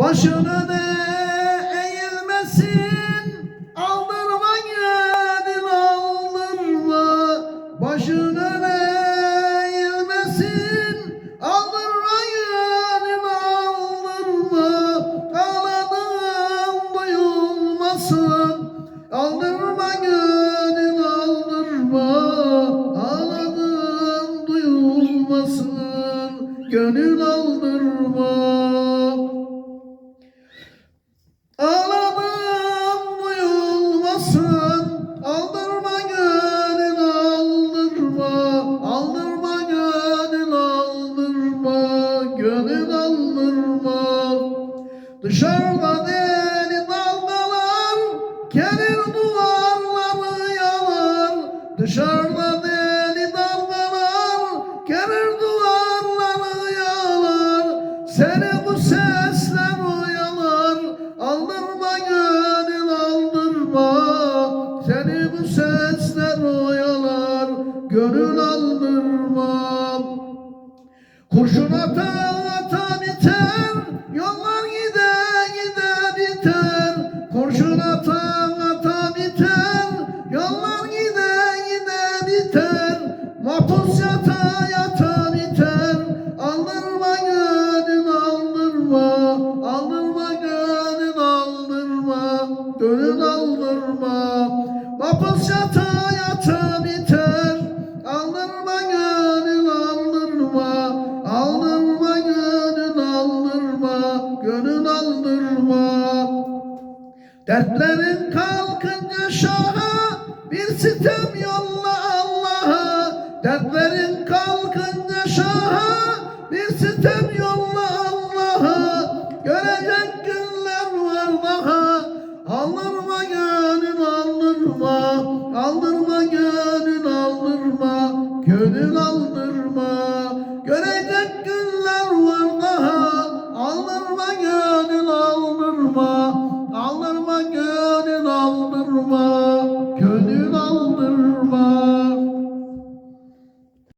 Başını ne eğilmesin. Aldırma gelin aldırma. Başını ne eğilmesin. Aldırma gelin aldırma. Ağladığım duyulmasın. Aldırma gelin aldırma. Ağladığım duyulmasın. Gönül aldırma Gönül aldırma. Dışarıda deli dalgalar Kenar duvarları yalar. Dışarıda deli dalgalar Kenar duvarları yalar. Seni bu sesler oyalar Aldırma gönül aldırma. Seni bu sesler oyalar Gönül aldırma Kurşun ata biter Mahpus yata yata biter Aldırma gönül aldırma Aldırma gönül aldırma Gönül aldırma. Mahpus yata yata biter Aldırma gönül aldırma Aldırma gönül aldırma Gönül aldırma. Dertlerin kalkınca şaha Bir sitem Dertlerin kalkınca şaha Bir sitem yolla Allah'a. Görecek günler var daha Aldırma gönül aldırma. Aldırma gönül aldırma. Gönül aldırma